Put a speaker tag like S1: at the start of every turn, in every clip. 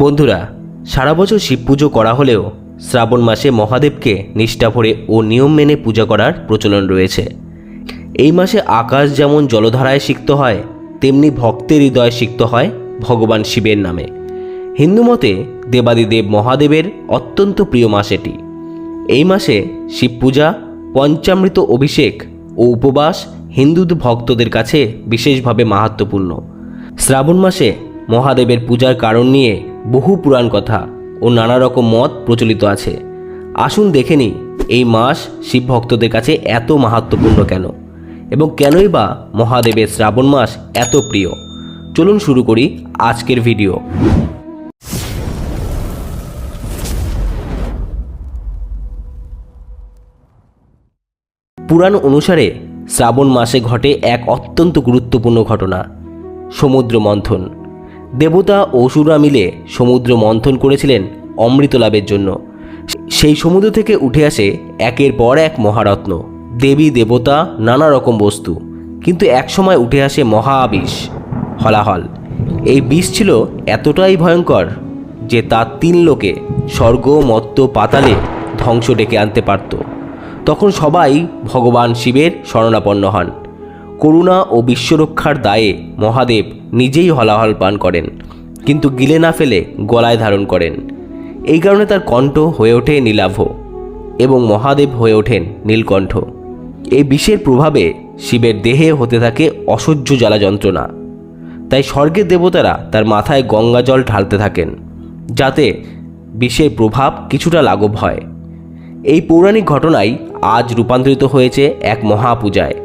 S1: বন্ধুরা, সারা বছর শিব পুজো করা হলেও শ্রাবণ মাসে মহাদেবকে নিষ্ঠা ভরে ও নিয়ম মেনে পূজা করার প্রচলন রয়েছে। এই মাসে আকাশ যেমন জলধারায় সিক্ত হয়, তেমনি ভক্তের হৃদয়ে সিক্ত হয় ভগবান শিবের নামে। হিন্দু মতে দেবাদিদেব মহাদেবের অত্যন্ত প্রিয় মাস এটি। এই মাসে শিব পূজা, পঞ্চামৃত অভিষেক ও উপবাস হিন্দু ভক্তদের কাছে বিশেষভাবে মাহাত্মপূর্ণ শ্রাবণ মাসে মহাদেবের পূজার কারণ নিয়ে বহু পুরাণ কথা ও নানা রকম মত প্রচলিত আছে। আসুন দেখে নিই, এই মাস শিব ভক্তদের কাছে এত মাহাত্মপূর্ণ কেন? এবং কেনই বা মহাদেবের শ্রাবণ মাস এত প্রিয়? চলুন শুরু করি আজকের ভিডিও। পুরাণ অনুসারে শ্রাবণ মাসে ঘটে এক অত্যন্ত গুরুত্বপূর্ণ ঘটনা সমুদ্র মন্থন দেবতা অসুররা মিলে সমুদ্র মন্থন করেছিলেন অমৃত লাভের জন্য। সেই সমুদ্র থেকে উঠে আসে একের পর এক মহারত্ন। দেবী, দেবতা, নানা রকম বস্তু। কিন্তু একসময় উঠে আসে মহাবিষ হলাহল। এই বিষ ছিল এতটাই ভয়ঙ্কর যে তার তিন লোকে স্বর্গ, মত্ত, পাতালে ধ্বংস ডেকে আনতে পারত। তখন সবাই ভগবান শিবের শরণাপন্ন হন। করুণা ও বিশ্বরক্ষার দায়ে মহাদেব নিজেই হলাহল পান করেন, কিন্তু গিলে না ফেলে গলায় ধারণ করেন। এই কারণে তার কণ্ঠ হয়ে ওঠে নীলাভ এবং মহাদেব হয়ে ওঠেন নীলকণ্ঠ। এই বিষের প্রভাবে শিবের দেহে হতে থাকে অসহ্য জ্বালা যন্ত্রণা তাই স্বর্গের দেবতারা তার মাথায় গঙ্গা জল ঢালতে থাকেন, যাতে বিষের প্রভাব কিছুটা লাঘব হয়। এই পৌরাণিক ঘটনাই আজ রূপান্তরিত হয়েছে এক মহাপূজায়।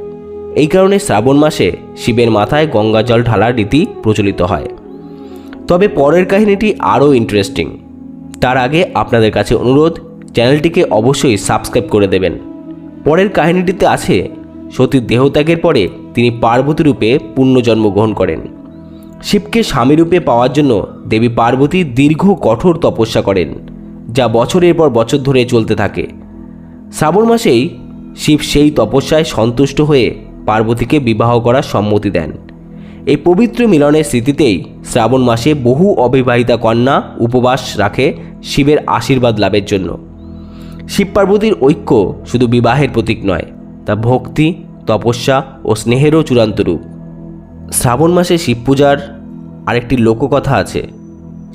S1: এই কারণে শ্রাবণ মাসে শিবের মাথায় গঙ্গা জল ঢালার রীতি প্রচলিত হয়। তবে পরের কাহিনীটি আরও ইন্টারেস্টিং তার আগে আপনাদের কাছে অনুরোধ, চ্যানেলটিকে অবশ্যই সাবস্ক্রাইব করে দেবেন। পরের কাহিনীটিতে আছে সতীর দেহত্যাগের পরে তিনি পার্বতী রূপে পুণ্যজন্ম গ্রহণ করেন। শিবকে স্বামী রূপে পাওয়ার জন্য দেবী পার্বতী দীর্ঘ কঠোর তপস্যা করেন, যা বছরের পর বছর ধরে চলতে থাকে। শ্রাবণ মাসেই শিব সেই তপস্যায় সন্তুষ্ট হয়ে পার্বতীকে বিবাহ করার সম্মতি দেন। এই পবিত্র মিলনের স্মৃতিতেই শ্রাবণ মাসে বহু অবিবাহিতা কন্যা উপবাস রাখে শিবের আশীর্বাদ লাভের জন্য। শিব পার্বতীর ঐক্য শুধু বিবাহের প্রতীক নয়, তা ভক্তি, তপস্যা ও স্নেহেরও চূড়ান্ত রূপ। শ্রাবণ মাসে শিব পূজার আরেকটি লোককথা আছে।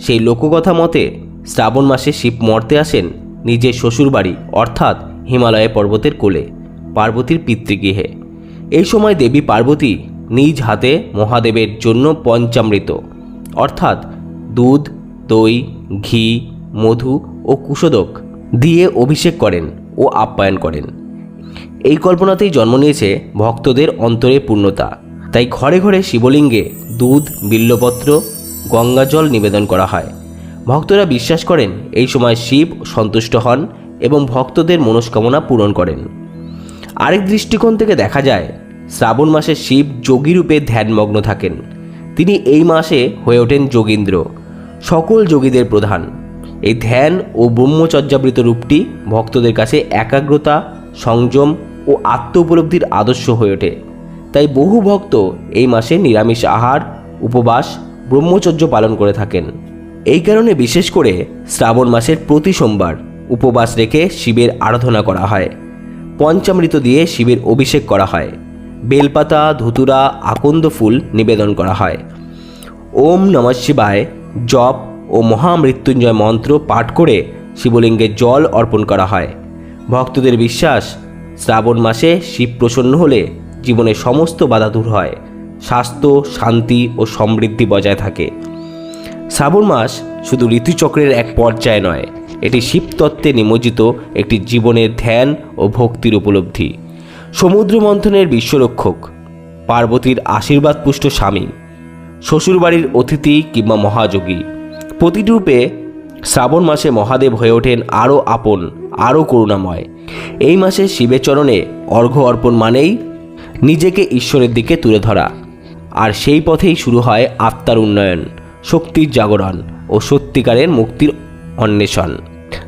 S1: সেই লোককথা মতে শ্রাবণ মাসে শিব মর্তে আসেন নিজের শ্বশুরবাড়ি, অর্থাৎ হিমালয় পর্বতের কোলে, পার্বতীর পিতৃগৃহে। এই সময় দেবী পার্বতী নিজ হাতে মহাদেবের জন্য পঞ্চামৃত। অর্থাৎ দুধ, দই, ঘি, মধু ও কুশোদক দিয়ে অভিষেক করেন ও আপ্যায়ন করেন। এই কল্পনাতেই জন্ম নিয়েছে ভক্তদের অন্তরে পূর্ণতা। তাই ঘরে ঘরে শিবলিঙ্গে দুধ, বিল্লপত্র, গঙ্গাজল নিবেদন করা হয়। ভক্তরা বিশ্বাস করেন এই সময় শিব সন্তুষ্ট হন এবং ভক্তদের মনস্কামনা পূরণ করেন। আরেক দৃষ্টিকোণ থেকে দেখা যায়, শ্রাবণ মাসে শিব যোগী রূপে ধ্যানমগ্ন থাকেন। তিনি এই মাসে হয়ে ওঠেন যোগীন্দ্র, সকল যোগীদের প্রধান। এই ধ্যান ও ব্রহ্মচর্যাবৃত রূপটি ভক্তদের কাছে একাগ্রতা, সংযম ও আত্ম উপলব্ধির আদর্শ হয়ে ওঠে। তাই বহু ভক্ত এই মাসে নিরামিষ আহার, উপবাস, ব্রহ্মচর্য পালন করে থাকেন। এই কারণে বিশেষ করে শ্রাবণ মাসের প্রতি সোমবার উপবাস রেখে শিবের আরাধনা করা হয়। পঞ্চামৃত দিয়ে শিবের অভিষেক করা হয়। বেলপাতা, ধুতুরা, আকন্দ ফুল নিবেদন করা হয়। ওম নমঃ শিবায় জপ ও মহামৃত্যুঞ্জয় মন্ত্র পাঠ করে শিবলিঙ্গে জল অর্পণ করা হয়। ভক্তদের বিশ্বাস, শ্রাবণ মাসে শিব প্রসন্ন হলে জীবনের সমস্ত বাধা দূর হয়, স্বাস্থ্য, শান্তি ও সমৃদ্ধি বজায় থাকে। শ্রাবণ মাস শুধু ঋতুচক্রের এক পর্যায় নয় এটি শিবতত্ত্বে নিমজ্জিত একটি জীবনের ধ্যান ও ভক্তির উপলব্ধি। সমুদ্র মন্থনের বিশ্বরক্ষক, পার্বতীর আশীর্বাদ পুষ্ট স্বামী, শ্বশুরবাড়ির অতিথি কিংবা মহাযোগী। প্রতিটি রূপে শ্রাবণ মাসে মহাদেব হয়ে ওঠেন আরও আপন, আরও করুণাময়। এই মাসে শিবের চরণে অর্ঘ্য অর্পণ মানেই নিজেকে ঈশ্বরের দিকে তুলে ধরা। আর সেই পথেই শুরু হয় আত্মার উন্নয়ন, শক্তির জাগরণ ও সত্যিকারের মুক্তির অন্বেষণ।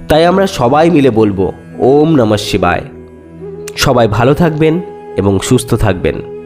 S1: তাই আমরা সবাই মিলে বলব, ওম নমঃ শিবায়। সবাই ভালো থাকবেন এবং সুস্থ থাকবেন।